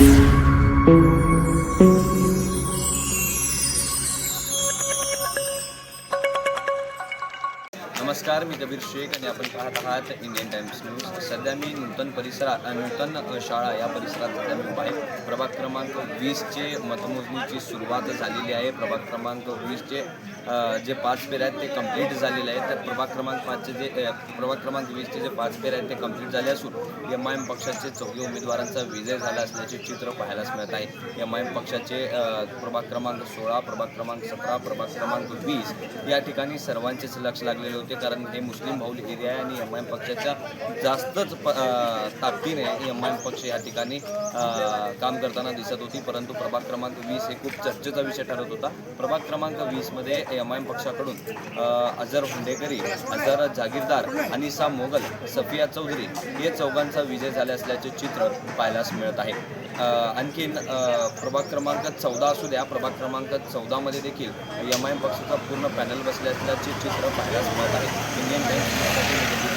Música नमस्कार मी कबीर शेख आणि आपण पाहत आहात इंडियन टाइम्स न्यूज. सध्या मी नूतन परिसरात नूतन शाळा या परिसरात सध्या मी उभा आहे. प्रभाग क्रमांक वीसचे मतमोजणीची सुरुवात झालेली आहे. प्रभाग क्रमांक वीसचे जे पाच पेर आहेत ते कंप्लीट झालेले आहेत. तर प्रभाग क्रमांक पाचचे जे प्रभाग क्रमांक वीसचे जे पाच पेर आहेत ते कंप्लीट झाले असून एम आय एम पक्षाचे चौघे उमेदवारांचा विजय झाला असल्याचे चित्र पाहायलाच मिळत आहे. एम आय एम पक्षाचे प्रभाग क्रमांक सोळा प्रभाग क्रमांक सतरा प्रभाग क्रमांक वीस या ठिकाणी सर्वांचेच लक्ष लागलेले होते. कारण हे मुस्लिम बहुल एरिया आहे आणि एम आय एम पक्षाच्या जास्तच प ताकदीने एम आय एम पक्ष या ठिकाणी काम करताना दिसत होती. परंतु प्रभाग क्रमांक वीस हे खूप चर्चेचा विषय ठरत होता. प्रभाग क्रमांक वीसमध्ये एम आय एम पक्षाकडून अजर अझर हुंडेकरी अझर जागीरदार अनिसा मोगल सफिया चौधरी हे चौघांचा विजय झाले असल्याचे चित्र पाहायलाच मिळत आहे. आणखीन प्रभाग क्रमांक चौदा असू द्या. प्रभाग क्रमांक चौदामध्ये देखील एम आय एम पक्षाचा पूर्ण पॅनल बसले असल्याचे चित्र पाहायलाच मिळत आहे. इंडियन टाइम्स शेख जय हिंद